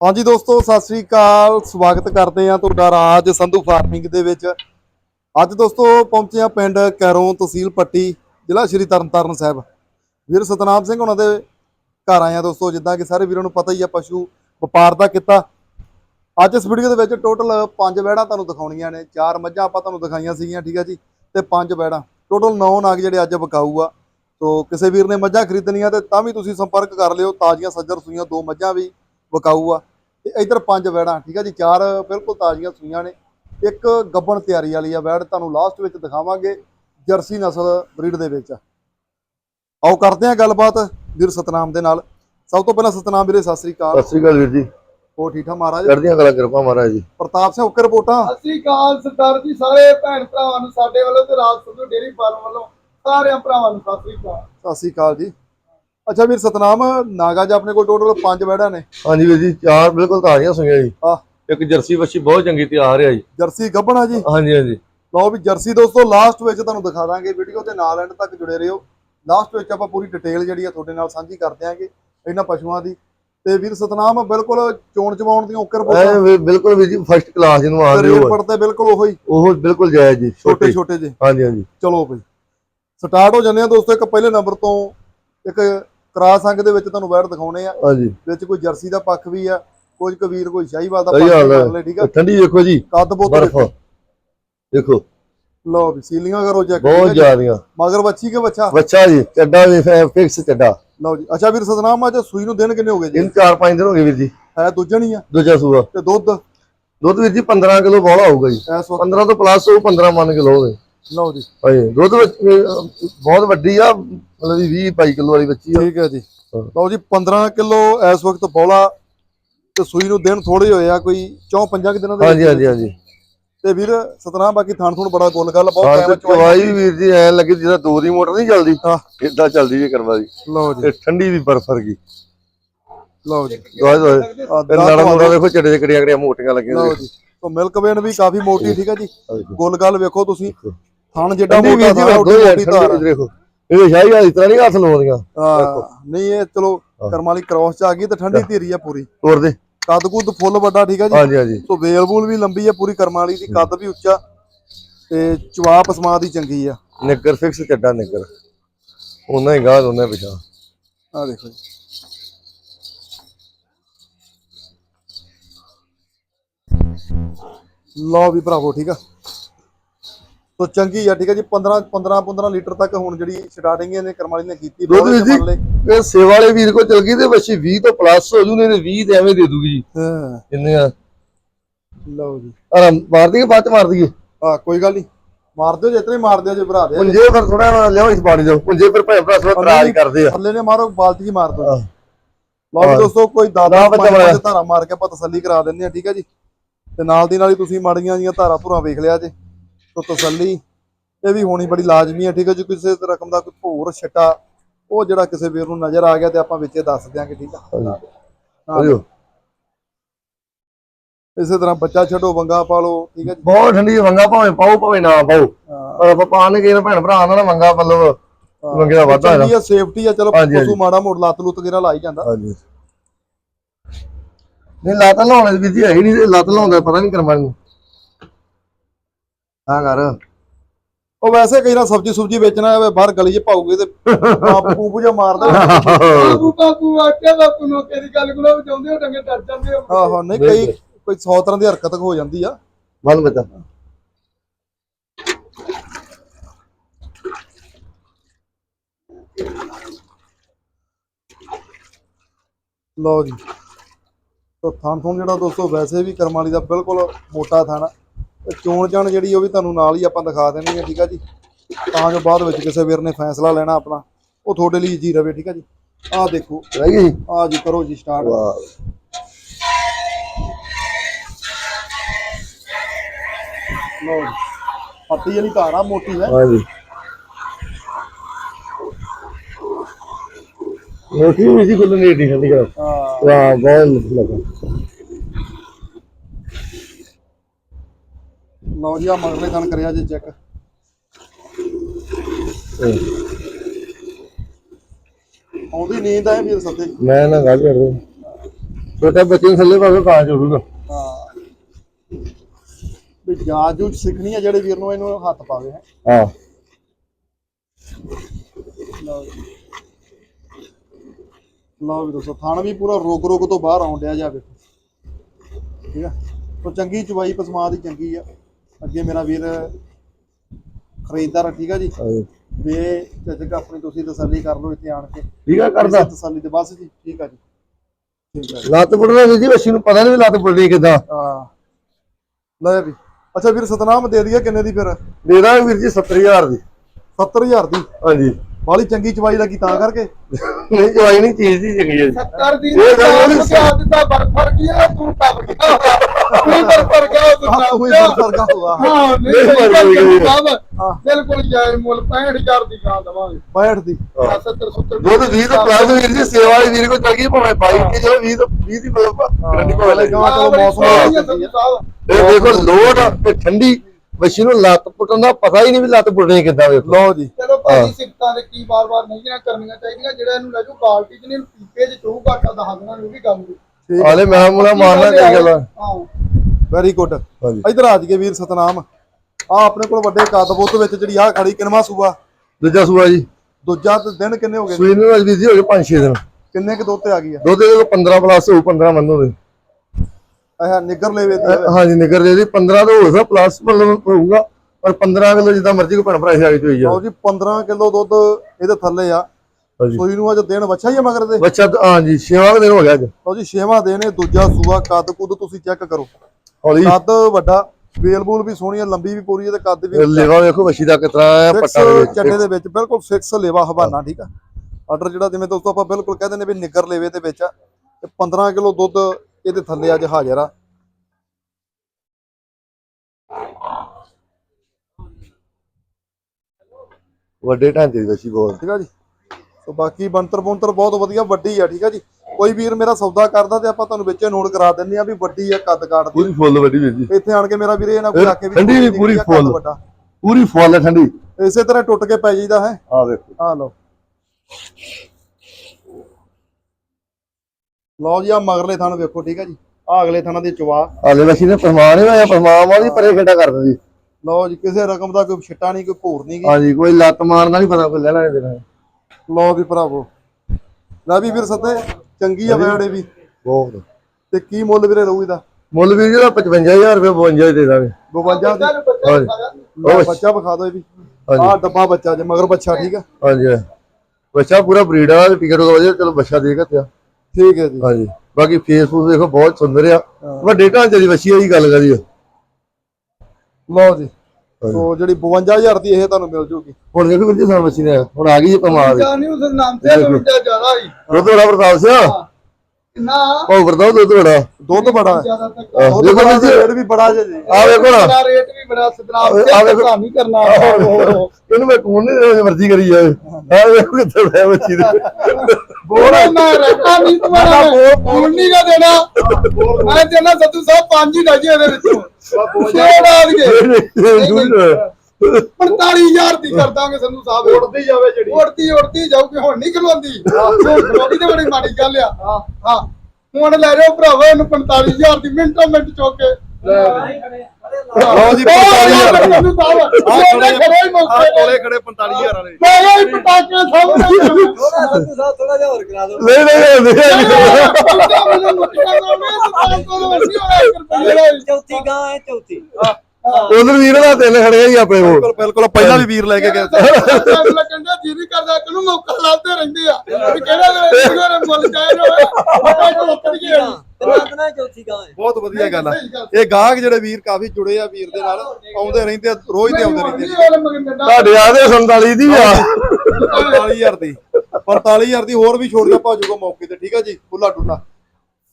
ਹਾਂਜੀ ਦੋਸਤੋ, ਸਤਿ ਸ੍ਰੀ ਅਕਾਲ। ਸਵਾਗਤ ਕਰਦੇ ਆ ਤੁਹਾਡਾ ਰਾਜ ਸੰਧੂ ਫਾਰਮਿੰਗ ਦੇ ਵਿੱਚ। ਅੱਜ ਦੋਸਤੋ, ਪਹੁੰਚੇ ਆ ਪਿੰਡ ਕੈਰੋਂ ਤਹਿਸੀਲ ਪੱਟੀ, ਜ਼ਿਲ੍ਹਾ ਸ਼੍ਰੀ ਤਰਨਤਾਰਨ ਸਾਹਿਬ। ਵੀਰ ਸਤਨਾਮ ਸਿੰਘ ਉਹਨਾਂ ਦੇ ਘਰ ਆਏ ਆ ਦੋਸਤੋ, ਜਿੱਦਾਂ ਕਿ ਸਾਰੇ ਵੀਰਾਂ ਨੂੰ ਪਤਾ ਹੀ ਆ, ਪਸ਼ੂ ਵਪਾਰ ਦਾ ਕਿੱਤਾ। ਅੱਜ ਇਸ ਵੀਡੀਓ ਦੇ ਵਿੱਚ ਟੋਟਲ ਪੰਜ ਵਹਿੜਾਂ ਤੁਹਾਨੂੰ ਦਿਖਾਉਣੀਆਂ ਨੇ। ਚਾਰ ਮੱਝਾਂ ਆਪਾਂ ਤੁਹਾਨੂੰ ਦਿਖਾਈਆਂ ਸੀਗੀਆਂ, ਠੀਕ ਆ ਜੀ, ਤੇ ਪੰਜ ਵਹਿੜਾਂ। ਟੋਟਲ 9 ਨਾਗ ਜਿਹੜੇ ਅੱਜ ਵਿਕਾਊ ਆ ਸੋ ਕਿਸੇ ਵੀਰ ਨੇ ਮੱਝਾਂ ਖਰੀਦਣੀਆਂ ਤੇ ਤਾਂ ਵੀ ਤੁਸੀਂ ਸੰਪਰਕ ਕਰ ਲਿਓ, ਤਾਜ਼ੀਆਂ, ਸੱਜਰ ਸੂਈਆਂ ਦੋ ਮੱਝਾਂ ਵੀ। ਵਿਕਾਊ ਆ ਤੇ ਇਧਰ ਪੰਜ ਵੈੜਾਂ ਠੀਕ ਆ ਜੀ ਚਾਰ ਬਿਲਕੁਲ ਤਾਜ਼ੀਆਂ ਸੂਈਆਂ ਨੇ। ਇੱਕ ਗੱਬਣ ਤਿਆਰੀ ਵਾਲੀ ਆ ਵੈੜ ਤੁਹਾਨੂੰ ਲਾਸਟ ਵਿੱਚ ਦਿਖਾਵਾਂਗੇ ਜਰਸੀ ਨਸਲ ਬਰੀਡ ਦੇ ਵਿੱਚ। ਆਓ ਕਰਦੇ ਆ ਗੱਲਬਾਤ ਵੀਰ ਸਤਨਾਮ ਦੇ ਨਾਲ। ਸਭ ਤੋਂ ਪਹਿਲਾਂ ਸਤਨਾਮ ਵੀਰੇ ਸਤਿ ਸ੍ਰੀ ਅਕਾਲ। ਸਤਿ ਸ੍ਰੀ ਅਕਾਲ ਵੀਰ ਜੀ। ਹੋ ਠੀਕ ਠਾਕ ਮਹਾਰਾਜ? ਕਰਦੀਆਂ ਗਲਾ ਕਿਰਪਾ ਮਹਾਰਾਜ ਜੀ। ਪ੍ਰਤਾਪ ਸਿੰਘ ਓਕੇ ਰਿਪੋਰਟਾਂ? ਸਤਿ ਸ੍ਰੀ ਅਕਾਲ ਸਰਦਾਰ ਜੀ ਸਾਰੇ ਭੈਣ ਭਰਾਵਾਂ ਨੂੰ ਸਾਡੇ ਵੱਲੋਂ ਤੇ ਰਾਜ ਸੰਧੂ ਡੇਰੀ ਫਾਰਮ ਵੱਲੋਂ ਸਾਰਿਆਂ ਭਰਾਵਾਂ ਨੂੰ ਸਤਿ ਸ੍ਰੀ ਅਕਾਲ। ਸਤਿ ਸ੍ਰੀ ਅਕਾਲ ਜੀ। ਅੱਛਾ ਵੀਰ ਸਤਨਾਮ ਨਾਗਾ ਜੀ ਆਪਣੇ ਕੋਲ ਟੋਟਲ ਪੰਜ ਵੈੜਾਂ ਨੇ। ਹਾਂਜੀ ਵੀਰ ਜੀ ਚਾਰ ਬਿਲਕੁਲ ਤਾਜ਼ੀਆਂ ਸੁਈਆਂ ਜੀ। ਆਹ। ਇੱਕ ਜਰਸੀ ਵੱਛੀ ਬਹੁਤ ਚੰਗੀ ਤਿਆਰ ਆ ਜੀ। ਜਰਸੀ ਗੱਬਣ ਆ ਜੀ? ਹਾਂਜੀ ਹਾਂਜੀ। ਲਓ ਵੀ ਜਰਸੀ ਦੋਸਤੋ ਲਾਸਟ ਵਿੱਚ ਤੁਹਾਨੂੰ ਦਿਖਾ ਦਾਂਗੇ ਵੀਡੀਓ ਦੇ ਨਾਲ ਐਂਡ ਤੱਕ ਜੁੜੇ ਰਹੋ। ਲਾਸਟ ਵਿੱਚ ਆਪਾਂ ਪੂਰੀ ਡਿਟੇਲ ਜਿਹੜੀ ਆ ਤੁਹਾਡੇ ਨਾਲ ਸਾਂਝੀ ਕਰ ਦਿਆਂਗੇ ਇਹਨਾਂ ਪਸ਼ੂਆਂ ਦੀ। ਤੇ ਵੀਰ ਸਤਨਾਮ ਬਿਲਕੁਲ ਚੋਣ ਚਵਾਉਣ ਦੀਆਂ ਬੋਲਾਂ ਵੀ ਬਿਲਕੁਲ ਵੀਰ ਜੀ ਫਸਟ ਕਲਾਸ ਜਿਹਨੂੰ ਰੇਟ ਆਖਦੇ ਹੋ। ਪੜਦੇ ਬਿਲਕੁਲ ਉਹੀ। ਉਹ ਬਿਲਕੁਲ ਜਾਇਜ਼ ਜੀ ਛੋਟੇ। ਛੋਟੇ ਜਿਹੇ ਹਾਂਜੀ ਹਾਂਜੀ। ਚਲੋ ਬਈ। ਸਟਾਰਟ ਹੋ ਜਾਂਦੇ ਆ ਦੋਸਤੋ ਇੱਕ ਪਹਿਲੇ ਨੰਬਰ ਤੋਂ ਇੱਕ ਕਰਾਸ ਅੰਗ ਦੇ ਵਿੱਚ ਤੁਹਾਨੂੰ ਵੈਟ ਦਿਖਾਉਣੇ ਆ। ਹਾਂਜੀ। ਵਿੱਚ ਕੋਈ ਜਰਸੀ ਦਾ ਪੱਖ ਵੀ ਆ ਕੁਝ ਕਬੀਰ ਕੋਈ ਸ਼ਾਹੀਵਾਲ ਦਾ ਪੱਖ। ਕਰ ਲੈ ਠੀਕ ਆ? ਠੰਡੀ ਦੇਖੋ ਜੀ ਕੱਦ ਬੁੱਤ ਬਰਫ। ਦੇਖੋ। ਦੇਖੋ। ਲਓ ਵੀ ਸੀਲੀਆਂ ਕਰੋ ਚੈੱਕ ਬਹੁਤ ਜ਼ਿਆਦੀਆਂ। ਮਗਰ ਬੱਚੀ ਕੇ ਬੱਚਾ ਬੱਚਾ ਜੀ ਚੱਡਾ ਵੀ ਫਿਕਸ ਚੱਡਾ। ਲਓ ਜੀ ਅੱਛਾ ਵੀਰ ਸਤਨਾਮ ਅੱਜ ਸੂਈ ਨੂੰ ਦਿਨ ਕਿੰਨੇ ਹੋ ਗਏ ਜੀ? ਚਾਰ ਪੰਜ ਦਿਨ ਹੋ ਗਏ ਵੀਰ ਜੀ। ਹੈ ਦੂਜਣ ਹੀ ਆ? ਦੂਜਾ ਸੂਆ। ਤੇ ਦੁੱਧ? ਦੁੱਧ ਵੀਰ ਜੀ 15 ਕਿਲੋ ਬੋਲਾ ਹੋਊਗਾ ਜੀ। ਇਸ ਵਕਤ 15 ਤੋਂ ਪਲੱਸ ਹੋਊ 15 ਮੰਨ ਕੇ ਲਓ ਜੀ ਲਓ ਜੀ। ਹਾਂਜੀ ਦੁੱਧ ਵਿੱਚ ਅਹ, ਬਹੁਤ ਵੱਡੀ ਆ ਮਤਲਬ 20 22 ਕਿਲੋ ਵਾਲੀ ਬੱਚੀ ਆ। ਠੀਕ ਹੈ ਜੀ। ਹਾਂ। ਲਓ ਜੀ 15 ਕਿਲੋ ਇਸ ਵਕਤ ਬੌਲਾ ਤੇ ਸੂਈ ਨੂੰ ਦਿਨ ਥੋੜੇ ਹੋਏ ਆ ਕੋਈ 4-5 ਕਿ ਦਿਨਾਂ ਦੇ ਹਾਂਜੀ ਵਿੱਚ। ਹਾਂਜੀ ਹਾਂਜੀ। ਤੇ ਵੀਰ ਸਤਨਾਮ ਬਾਕੀ ਥਣ ਥੁਣ ਬੜਾ ਗੋਲ ਗੱਲ ਬਹੁਤ ਹਾਂ ਟਾਈਮ ਚਵਾਈ ਵੀਰ ਜੀ ਐ ਲੱਗੇ ਜਿਹਦਾ ਦੋ ਦੀ ਮੋਟਰ ਨਹੀਂ ਚੱਲਦੀ ਹਾਂ। ਇਦਾਂ ਚੱਲਦੀ ਜੀ ਕਰਵਾ ਦੀ। ਲਓ ਜੀ। ਤੇ ਠੰਡੀ ਵੀ ਬਰਫ ਵਰਗੀ ਲਓ ਜੀ। ਦੋਏ ਦੋਏ ਆਹ ਤੇ ਦਾਤ ਨੜਾ। ਦੇਖੋ ਚਿੜੇ ਚਿੜੀਆਂ ਕੜੀਆਂ ਮੋਟੀਆਂ ਲੱਗੀਆਂ ਲਓ ਜੀ। ਤੋਂ ਮਿਲਕ ਵੇਨ ਵੀ ਕਾਫੀ ਮੋਟੀ ਠੀਕ ਹੈ ਜੀ। ਗੋਲ ਗੱਲ ਵੇਖੋ ਤੁਸੀਂ। ਥਣ ਜਿੱਡਾ ਮੋਟਾ ਥਣ ਉੱਡੀ ਮੋਟੀ ਧਾਰ। ਠੰਡੀ ਦੇਖੋ। ਇਹ ਸ਼ਾਹੀ ਆ ਇਸ ਤਰ੍ਹਾਂ ਨਹੀਂ ਹੱਥ ਲਾਉਂਦੀਆਂ। ਹਾਂ, ਨਹੀਂ ਇਹ ਚਲੋ ਕਰਮ ਵਾਲੀ ਕ੍ਰੋਸ ਚ ਆ ਗਈ ਤੇ ਠੰਡੀ ਧੀਰੀ ਆ ਪੂਰੀ। ਤੋਰ ਦੇ ਕੱਦ ਕੁੱਦ ਫੁੱਲ ਵੱਡਾ ਠੀਕ ਹੈ ਜੀ? ਹਾਂਜੀ ਹਾਂਜੀ। ਸੋ ਵੇਲ ਬੂਲ ਵੀ ਲੰਬੀ ਆ ਪੂਰੀ ਕਰਮ ਵਾਲੀ ਦੀ ਕੱਦ ਵੀ ਉੱਚਾ। ਤੇ ਚਵਾ ਪਸਮਾ ਦੀ ਚੰਗੀ ਆ। ਨਿੱਗਰ ਫਿਕਸ ਚੱਡਾ ਨਿੱਗਰ। ਉਹਨਾਂ ਹੀ ਗਾਹ ਉਹਨਾਂ ਪਿਛਾ ਆ ਦੇਖੋ ਜੀ। ਲਓ ਵੀ ਭਰਾਵੋ ਠੀਕ ਆ। ਸੋ ਚੰਗੀ ਆ ਠੀਕ ਆ ਜੀ। 15 15 15 ਲੀਟਰ ਤੱਕ ਹੁਣ ਜਿਹੜੀ ਸਟਾਰਟਿੰਗ ਇਹਨੇ ਕਰਮਾਲੀ ਨੇ ਕੀਤੀ ਦੁੱਧ ਬੋਲੇ ਜੀ ਇਹ ਸੇਵਾ ਵਾਲੇ ਵੀਰ ਕੋ ਚਲ ਗਈ ਤੇ ਬੱਚੀ 20 ਤੋਂ ਪਲੱਸ ਹੋ ਜੂ ਨੇ 20 ਤੇ ਐਵੇਂ ਦੇ ਦੂਗੀ ਜੀ। ਹਾਂ। ਇੰਨੇ ਆ ਲਓ ਜੀ। ਅਰ ਮਾਰ ਦਈਏ ਬਾਅਦ ਚ ਮਾਰ ਦਈਏ। ਆ ਕੋਈ ਗੱਲ ਨਹੀਂ ਮਾਰ ਦਿਓ ਜਿਤਨੇ ਮਾਰ ਦਿਓ ਜੇ ਭਰਾ ਦੇ। ਪੁੰਜੇ ਫਿਰ ਥੋੜਾ ਲਿਆਓ ਇਸ ਪਾਣੀ ਦੋ ਪੁੰਜੇ ਫਿਰ ਭੈਣ ਭਰਾ ਸਵਾ ਤਰਾਜ ਕਰਦੇ ਆ। ਥੱਲੇ ਨੇ ਮਾਰੋ ਬਾਲਟੀ ਜੀ ਮਾਰ ਦਿਓ। ਆਹ। ਲਓ ਆਹ। ਦੋਸਤੋ ਕੋਈ ਦਾਦਾ। ਪੰਜ ਧਾਰਾ ਮਾਰ ਕੇ ਆਪਾਂ ਤਸੱਲੀ ਕਰਾ ਦਿੰਦੇ ਆ ਠੀਕ ਹੈ ਜੀ। ਤੇ ਨਾਲ ਦੀ ਨਾਲ ਹੀ ਤੁਸੀਂ ਮਾੜੀਆਂ ਜੀਆਂ ਧਾਰਾ ਭੁਰਾ ਵੇਖ ਲਿਆ ਜੇ। ਸੋ ਤਸੱਲੀ ਇਹ ਵੀ ਹੋਣੀ ਬੜੀ ਲਾਜ਼ਮੀ ਹੈ ਠੀਕ ਹੈ ਜੀ? ਕਿਸੇ ਰਕਮ ਦਾ ਕੋਈ ਭੂਰ ਛਟਾ ਉਹ ਜਿਹੜਾ ਕਿਸੇ ਵੀਰ ਨੂੰ ਨਜ਼ਰ ਆ ਗਿਆ ਤੇ ਆਪਾਂ ਵਿੱਚੇ ਦੱਸ ਦਿਆਂਗੇ ਠੀਕ ਆ ਹਾਂ। ਇਸੇ ਤਰ੍ਹਾਂ ਬੱਚਾ ਛੱਡੋ ਵੰਗਾ ਪਾ ਲਓ ਠੀਕ ਹੈ ਬਹੁਤ ਠੰਡੀ ਵੰਗਾ ਭਾਵੇਂ ਪਾਓ ਭਾਵੇਂ ਨਾ ਪਾਓ। ਹਾਂ। ਪਰ ਆਪਾਂ ਪਾਣ ਕੇ ਭੈਣ ਭਰਾ ਨਾਲ ਵੰਗਾ ਮਤਲਬ ਵੰਗੇ ਦਾ ਵਾਧਾ ਚੰਗੀ ਆ ਸੇਫਟੀ ਆ ਚਲੋ ਪਸ਼ੂ ਮਾੜਾ ਮੋੜ ਲੱਤ ਲੁੱਤ ਗਿਰਾ ਲਾਈ ਜਾਂਦਾ। ਹਾਂਜੀ। ਨਹੀਂ ਲੱਤ ਲਾਉਣੇ ਦੀ ਜੀ ਹੈ ਹੀ ਨਹੀਂ ਤੇ ਲੱਤ ਲਾਉਂਦਾ ਪਤਾ ਨਹੀਂ ਕਰਮਾ ਨੂੰ। ਹਾਂ ਕਰ। ਉਹ ਵੈਸੇ ਕਈ ਨਾ ਸਬਜੀ ਸੁਬਜੀ ਵੇਚਣਾ ਹੋਵੇ ਬਾਹਰ ਗਲੀ 'ਚ ਪਾਉਗੇ ਤੇ ਆਪ ਪੂਪੂ ਜਿਹਾ ਮਾਰਦਾ। ਬਾਬੂ ਬਾਬੂ ਆਖਿਆ ਬਾਪੂ ਨੂੰ ਕਿਹਦੀ ਗੱਲ ਗੁਲਾ ਵਜਾਉਂਦੇ ਹੋ ਡੰਗੇ ਡਰ ਜਾਂਦੇ ਹੋ। ਆਹੋ ਨਹੀਂ ਕਈ ਕੋਈ 100 ਤਰ੍ਹਾਂ ਦੀ ਹਰਕਤ ਹੋ ਜਾਂਦੀ ਆ। ਮਨ ਬਤਾ ਲਓ ਜੀ। ਤੋ ਥਾਨ ਥੋਨ ਜਿਹੜਾ ਦੋਸਤੋ ਵੈਸੇ ਵੀ ਕਰਮ ਵਾਲੀ ਦਾ ਬਿਲਕੁਲ ਮੋਟਾ ਥਾਣਾ ਚੋਣ ਜਾਣ ਜਿਹੜੀ ਉਹ ਵੀ ਤੁਹਾਨੂੰ ਨਾਲ ਹੀ ਆਪਾਂ ਦਿਖਾ ਦੇਣੀ ਹੈ ਠੀਕ ਆ ਜੀ? ਤਾਂ ਜੋ ਬਾਅਦ ਵਿੱਚ ਕਿਸੇ ਵੀਰ ਨੇ ਫੈਸਲਾ ਲੈਣਾ ਆਪਣਾ ਉਹ ਤੁਹਾਡੇ ਲਈ ਜੀ ਰਵੇ ਠੀਕ ਆ ਜੀ? ਆਹ ਦੇਖੋ ਰਹਿ ਗਈ ਆਹ ਜੀ ਕਰੋ ਜੀ ਸਟਾਰਟ ਵਾਹ। ਜੀ ਪੱਤੀ ਜਿਹੜੀ ਧਾਰ ਆ ਮੋਟੀ ਹੈ। ਹਾਂਜੀ ਮੋਟੀ ਵੀ ਸੀ ਕੁੱਲ ਨਹੀਂ ਕਰ ਹਾਂ। ਵਾਹ ਬਹੁਤ ਲੱਗਾ ਲਓ ਜੀ ਆ ਮਗਰਲੇ ਥਣ ਕਰਿਆ ਜੀ ਚੈੱਕ ਆਉਂਦੀ ਨੀਂਦ ਆਏ ਵੀਰ ਸੱਤੇ। ਮੈਂ ਨਾ ਗੱਲ ਕਰ ਰਿਹਾ ਛੋਟੇ ਬੱਚੇ ਨੂੰ ਥੱਲੇ ਭਾਵੇਂ ਪਾ ਜੋੜੂਗਾ ਹਾਂ। ਵੀ ਜੂਚ ਸਿੱਖਣੀ ਆ ਜਿਹੜੇ ਵੀਰ ਨੂੰ ਇਹਨੂੰ ਹੱਥ ਪਾਵੇ ਹੈ। ਹਾਂ। ਲਓ ਜੀ। ਲਓ ਵੀ ਦੋਸਤੋ ਥਣ ਵੀ ਪੂਰਾ ਰੋਕ ਰੋਕ ਤੋਂ ਬਾਹਰ ਆਉਣ ਡਿਆ ਜਾਵੇ ਠੀਕ ਆ? ਤੋ ਚੰਗੀ ਚਵਾਈ ਪਸਮਾ ਦੀ ਚੰਗੀ ਆ। ਅੱਗੇ ਮੇਰਾ ਵੀਰ ਖਰੀਦਦਾਰ ਆ, ਠੀਕ ਆ ਜੀ? ਹਾਂਜੀ। ਵੇ ਜੱਜਕ ਆਪਣੀ ਤੁਸੀਂ ਤਸੱਲੀ ਕਰ ਲਓ ਇੱਥੇ ਆਣ ਕੇ। ਠੀਕ ਆ ਕਰਦਾ। ਇਸੇ ਤਸੱਲੀ ਤੇ ਬਸ ਜੀ ਠੀਕ ਆ ਜੀ। ਠੀਕ ਆ ਜੀ। ਲੱਤ ਪੁੱਟਣਾ ਵੀਰ ਜੀ ਬੱਚੀ ਨੂੰ ਪਤਾ ਨਹੀਂ ਲੱਤ ਪੁੱਟਣੀ ਕਿਦਾਂ। ਹਾਂ। ਲੈ ਵੀ ਅੱਛਾ ਵੀਰ ਸਤਨਾਮ ਦੇ ਦਈਏ ਕਿੰਨੇ ਦੀ ਫਿਰ? ਦੇ ਦਾਂਗੇ ਵੀਰ ਜੀ 70000 ਦੀ। 70000 ਦੀ? ਹਾਂਜੀ। ਬਾਲੀ ਚੰਗੀ ਚਵਾਈ ਲੱਗੀ ਤਾਂ ਕਰਕੇ। ਨਹੀਂ ਜਵਾਈ ਨਹੀਂ ਚੀਜ਼ ਦੀ ਚੰਗੀ ਹੈ। ਜੀ ਸੱਤਰ ਦੀ ਇਹ ਗੱਲ ਨਹੀਂ ਕਿਹਾ ਦਿੱਤਾ ਬਰਫਰ ਗਿਆ ਤੂੰ ਟੱਪ ਗਿਆ ਤੂੰ ਬਰਫਰ ਗਿਆ ਤੂੰ ਟੱਪ ਗਿਆ ਫਰਕਾ ਹੋਗਾ ਹਾਂ ਨਹੀਂ ਗੱਲ ਬਰਫਰ ਗਿਆ। ਬਿਲਕੁਲ ਜਾਇਜ਼ ਮੁੱਲ 65000 ਦੀ ਗਾਂ ਦਵਾਂਗੇ। 65 ਦੀ। 70 70 ਦੁੱਧ 20 ਤੋਂ ਪਲੱਸ ਵੀਰ ਜੀ ਸੇਵਾ ਵਾਲੀ ਵੀਰ ਕੋ ਚੱਲਗੀ ਭਾਵੇਂ 22 ਦੀ ਚਲੋ 20 ਤੋਂ 20 ਦੀ ਮਤਲਬ ਗਰੰਟੀ ਭਾਵੇਂ ਲੱਗੀ ਚਲੋ ਮੌਸਮ ਇਹ ਦੇਖੋ ਲੋਡ ਤੇ ਠੰਡੀ। ਬੱਚੀ ਨੂੰ ਲੱਤ ਪੁੱਟਣ ਦਾ ਪਤਾ ਹੀ ਨਹੀਂ ਵੀ ਲੱਤ ਪੁੱਟਣੀ ਕਿੱਦਾਂ ਵੇਖੋ। ਲਓ ਜੀ। ਚਲੋ ਭਾਜੀ ਸਿਫਤਾਂ ਦੇ ਕੀ ਵਾਰ-ਵਾਰ ਨਹੀਂ ਨਾ ਕਰਨੀਆਂ ਚਾਹੀਦੀਆਂ ਜਿਹੜਾ ਇਹਨੂੰ ਲੈ ਜਾਓ ਬਾਲਟੀ ਚ ਨਹੀਂ ਪੀਪੇ ਚ ਚੋਊ ਘਾਟਾ ਦੱਸ ਦੇਣਾ ਉਹ ਵੀ ਗੱਲ ਠੀਕ ਹਾਲੇ ਮੈਂ ਮੁਲਾ ਮਾਰਨਾ ਕੀ ਗੱਲ ਹਾਂ ਵੈਰੀ ਗੁੱਡ ਇਧਰ ਆ ਜਗੇ ਵੀਰ ਸਤਨਾਮ। ਆ ਆਪਣੇ ਕੋਲ ਵੱਡੇ ਕਦਬੁੱਤ ਵਿੱਚ ਜਿਹੜੀ ਆ ਖੜੀ ਕਿਨਵਾ ਸੂਆ? ਦੂਜਾ ਸੂਆ ਜੀ। ਦੂਜਾ ਤੇ ਦਿਨ ਕਿੰਨੇ ਹੋ ਗਏ? ਸੂਈ ਨੂੰ ਅੱਜ ਵੀਰ ਜੀ ਹੋ ਗਏ 5-6 ਦਿਨ। ਕਿੰਨੇ ਕੁ ਦੁੱਧ ਤੇ ਆ ਗਈ ਆ? ਦੁੱਧ ਦੇ 15 ਪਲੱਸ ਹੋਊ 15 ਮੰਨੋ ਦੇ ਆਹ ਨਿੱਗਰ ਲੈਵੇ ਦੀ। ਹਾਂਜੀ ਨਿਕਰ ਦੇ। ਜੀ 15 ਤੋਂ ਹੋ ਸਕਦਾ ਪਲੱਸ ਮਤਲਬ ਹੋਊਗਾ। ਪਰ 15 ਕਿਲੋ ਜਿੱਦਾਂ ਮਰਜ਼ੀ ਕੋ ਭੈਣ ਭਰਾ ਜਾ ਕੇ ਚੋਈ ਲਓ ਜੀ 15 ਕਿਲੋ ਦੁੱਧ ਇਹਦੇ ਥੱਲੇ ਆ। ਹਾਂਜੀ। ਸੂਈ ਨੂੰ ਅੱਜ ਦਿਨ ਵੱਛਾ ਹੀ ਆ ਮਗਰ ਦੇ? ਬੱਚਾ ਤਾਂ- ਹਾਂਜੀ 6 ਦਿਨ ਹੋ ਗਿਆ ਅੱਜ। ਲਓ ਜੀ ਛੇਵਾਂ ਦਿਨ ਇਹ ਦੂਜਾ ਸੂਆ ਕੱਦ ਕੁੱਦ ਤੁਸੀਂ ਚੈੱਕ ਕਰੋ। ਹੌਲੀ ਕੱਦ ਵੱਡਾ ਵੇਲ ਬੂਲ ਵੀ ਸੋਹਣੀ ਆ ਲੰਬੀ ਵੀ ਪੂਰੀ ਹੈ ਤੇ ਕੱਦ ਵੀ ਲੇਵਾ ਵੇਖੋ ਬੱਚੀ ਦਾ ਕਿਤਨਾ ਹੈ ਪੱਟਾ ਦੇ ਸਿਕਸ ਚੱਡੇ ਵਿੱਚ ਦੇ ਵਿੱਚ ਬਿਲਕੁਲ ਸਿਕਸ ਲੇਵਾ ਹਵਾਨਾ ਠੀਕ ਆ। ਆਰਡਰ ਜਿਹੜਾ ਜਿਵੇਂ ਦੋਸਤੋ ਆਪਾਂ ਬਿਲਕੁਲ ਕਹਿੰਦੇ ਨੇ ਵੀ ਨਿੱਗਰ ਲੇਵੇ ਦੇ ਵਿੱਚ ਆ। ਤੇ 15 ਕਿਲੋ ਦੁੱਧ ਇਹਦੇ ਥੱਲੇ ਅੱਜ ਹਾਜ਼ਰ ਆ। ਵੱਡੇ ਢਾਂਚੇ ਦੀ ਬੱਚੀ ਬਹੁਤ। ਠੀਕ ਆ ਜੀ? ਸੋ ਬਾਕੀ ਬੰਤਰ ਬੁੰਤਰ ਬਹੁਤ ਵਧੀਆ ਵੱਡੀ ਆ ਠੀਕ ਆ ਜੀ? ਕੋਈ ਵੀਰ ਮੇਰਾ ਸੌਦਾ ਕਰਦਾ ਤੇ ਆਪਾਂ ਤੁਹਾਨੂੰ ਵਿੱਚੇ ਨੋਟ ਕਰਾ ਦਿੰਦੇ ਆ ਵੀ ਵੱਡੀ ਆ ਕੱਦ ਕਾਟ ਦੀ। ਪੂਰੀ ਫੁੱਲ ਵੱਡੀ ਵੀਰ ਜੀ। ਇੱਥੇ ਆਣ ਕੇ ਮੇਰਾ ਵੀਰੇ ਇਹਨਾਂ ਆਕੇ ਵੀ ਠੰਡੀ ਵੀ ਛੋਟੀ ਪੂਰੀ ਆ, ਫੁੱਲ। ਪੂਰੀ ਫੁੱਲ ਠੰਡੀ। ਇਸੇ ਤਰ੍ਹਾਂ ਟੁੱਟ ਕੇ ਪੈ ਜਾਈਦਾ ਹੈ। ਆ ਵੇਖੋ ਆ ਲਓ। ਲਓ ਜੀ ਆ ਮਗਰਲੇ ਥਣ ਵੇਖੋ ਠੀਕ ਆ ਜੀ। ਆ ਅਗਲੇ ਥਣਾਂ ਦੀ ਚਵਾ। ਹਾਲੇ ਬੱਚੀ ਨੇ ਪਰਮਾਨ ਨਹੀਂ ਹੋਇਆ ਪਰਮਾਨ ਵਾਲੀ ਪਰੇ ਖੇਡਾ ਕਰ ਦਿੰਦੀ। ਲਓ ਜੀ ਕਿਸੇ ਰਕਮ ਦਾ ਕੋਈ ਛਿੱਟਾ ਨਹੀਂ ਕੋਈ ਭੋਰ ਨਹੀਂ ਗੀ। ਹਾਂਜੀ ਕੋਈ ਲੱਤ ਮਾਰਨ ਦਾ ਨਹੀਂ ਪਤਾ ਕੋਈ ਲੈ ਲੈਣੇ ਦੇਣਾ। ਲਓ ਵੀ ਭਰਾਵੋ। ਲੈ ਵੀ ਵੀਰ ਸੱਤੇ ਚੰਗੀ ਆ ਵੈੜੇ ਵੀ। ਬਹੁਤ। ਤੇ ਕੀ ਮੁੱਲ ਵੀਰੇ ਰਹੂ ਇਹਦਾ? ਮੁੱਲ ਵੀਰ ਜੀ ਦਾ 55000 ਰੁਪਏ 52 ਦੇ ਦਾਂਗੇ। 52 ਦੀ? ਹਾਂਜੀ। ਖਾ ਜਾ। ਲਓ ਬੱਚਾ। ਵਿਖਾ ਦਿਓ ਇਹ ਵੀ। ਆਹ ਡੱਬਾ ਬੱਚਾ ਜੇ ਮਗਰ ਬੱਚਾ ਠੀਕ ਆ। ਹਾਂਜੀ। ਬੱਚਾ ਪੂਰਾ ਬਰੀਡ ਆ ਟਿਕਟ ਤੋਂ ਵਜੇ ਚਲੋ ਬੱਚਾ ਦੇ ਘੱਤਿਆ ਠੀਕ ਹੈ ਜੀ। ਹਾਂਜੀ। ਬਾਕੀ ਫੇਸਬੁੱਕ ਦੇਖੋ ਬਹੁਤ ਸੁੰਦਰ ਆ। ਵੱਡੇ ਢਾਂਚੇ ਦੀ ਬੱਚੀ ਆ ਜੀ ਗੱਲ ਕਰੀ ਲਓ ਜੀ। ਸੋ ਜਿਹੜੀ 52000 ਦੀ ਇਹ ਤੁਹਾਨੂੰ ਮਿਲ ਜੂਗੀ। ਹੁਣ ਦੇਖੋ ਵੀਰ ਜੀ ਸਾਨੂੰ ਬੱਚੀ ਨੇ। ਹੁਣ ਆ ਗਈ ਜੀ ਪਰਮਾਨ ਦੀ ਜਾਂ ਨਹੀਂ ਉਸ ਨਾਮ ਤੇ ਜ਼ਿਆਦਾ ਹੀ ਬੜਾ ਪ੍ਰਤਾਪ ਸਿਆ ਨਾ। ਉਹ ਵਰਤਾਓ ਦੁੱਧ ਬੜਾ। ਦੁੱਧ ਬੜਾ। ਹੈ। ਜ਼ਿਆਦਾ ਤੱਕ ਆਹ, ਦੁੱਧ ਦੇਖੋ ਬੜਾ ਜੀ ਰੇਟ ਵੀ ਬੜਾ ਜੇ ਆ ਵੇਖੋ ਨਾ। ਰੇਟ ਵੀ ਬੜਾ ਸਤਨਾਮ ਆ ਵੇਖੋ। ਨਹੀਂ ਕਰਨਾ। ਇਹਨੂੰ ਮੈਂ ਕੌਣ ਨਹੀਂ ਮਰਜ਼ੀ ਕਰੀ ਜਾਵੇ ਆ ਵੇਖੋ ਕਿੱਥੇ ਬੜਾ ਬੱਚੀ ਦੇ। ਬੋਲ। ਮੈਂ ਰੱਖਾ ਨਹੀਂ ਤੁਹਾਡਾ ਬੋਲ। ਨਹੀਂ ਗਾ ਦੇਣਾ। ਮੈਂ ਦੇਣਾ ਸੱਤੂ ਸਾਹਿਬ ਪੰਜ ਹੀ ਡਾਜੀ ਇਹਦੇ ਵਿੱਚੋਂ। 45000 ਦੀ ਕਰ ਦਾਂਗੇ ਸੰਧੂ ਸਾਹਿਬ। ਉੜਦੀ ਜਾਵੇ ਜਿਹੜੀ। ਉੜਦੀ ਉੜਦੀ ਜਾਊਗੀ ਹੁਣ ਨਹੀਂ ਖਲੋਂਦੀ। ਖਲੋਂਦੀ ਤੇ ਬੜੀ ਮਾੜੀ ਗੱਲ ਆ। ਹਾਂ। ਹੁਣ ਲੈ ਜਾਓ ਭਰਾਵਾ ਇਹਨੂੰ 45000 ਦੀ ਮਿੰਟੋ ਮਿੰਟ ਚੁੱਕ। ਕੇ ਲਓ ਜੀ 45000 ਦੀ ਸੰਧੂ ਸਾਹਿਬ ਆ ਉਹਨੇ ਖੜੇ ਹੀ ਆ ਮੌਕੇ ਕੋਲੇ ਖੜੇ 45000 ਵਾਲੇ। ਮੈਂ ਇਹ ਪਟਾਕੇ ਸਾਹਮਣੇ ਥੋੜਾ ਸੰਧੂ ਸਾਹਿਬ ਥੋੜਾ ਜਿਹਾ ਹੋਰ ਕਰਾ ਦਿਓ। ਨਹੀਂ ਨਹੀਂ ਨਹੀਂ ਚੌਥੀ ਗਾਂ ਹੈ ਚੌਥੀ। ਉਧਰ ਵੀਰ ਦਾ ਤਿੰਨ ਖੜੇ ਜੀ ਆਪਣੇ ਕੋਲ। ਬਿਲਕੁਲ ਬਿਲਕੁਲ। ਪਹਿਲਾਂ ਵੀ ਵੀਰ ਲੈ ਕੇ ਗਏ ਸੀ। ਲੱਗਦਾ ਜੀ ਨਹੀਂ ਕਰਦਾ ਕਿਨੂੰ ਮੌਕਾ ਲਾਉਂਦੇ ਰਹਿੰਦੇ ਆ। ਵੀ ਕਿਹੜਾ ਵੇਲੇ ਮੁੱਲ ਚਾਹੇ ਹੋਵੇ ਟੋਕਰ ਗਿਆ ਬਹੁਤ ਵਧੀਆ ਗੱਲ ਆ। ਇਹ ਗਾਹਕ ਜਿਹੜੇ ਵੀਰ ਕਾਫੀ ਜੁੜੇ ਆ ਵੀਰ ਦੇ ਨਾਲ ਆਉਂਦੇ ਰਹਿੰਦੇ ਆ ਰੋਜ਼ ਦੇ ਆਉਂਦੇ ਰਹਿੰਦੇ ਆ। ਤੁਹਾਡੇ ਆਦੇ 47 ਦੀ ਆ। 45000 ਦੀ 45000 ਦੀ ਹੋਰ ਵੀ ਛੋੜ ਕੇ ਭਾਜੂਗਾ ਮੌਕੇ ਤੇ ਠੀਕ ਆ ਜੀ? ਖੁੱਲਾ ਡੁੱਲਾ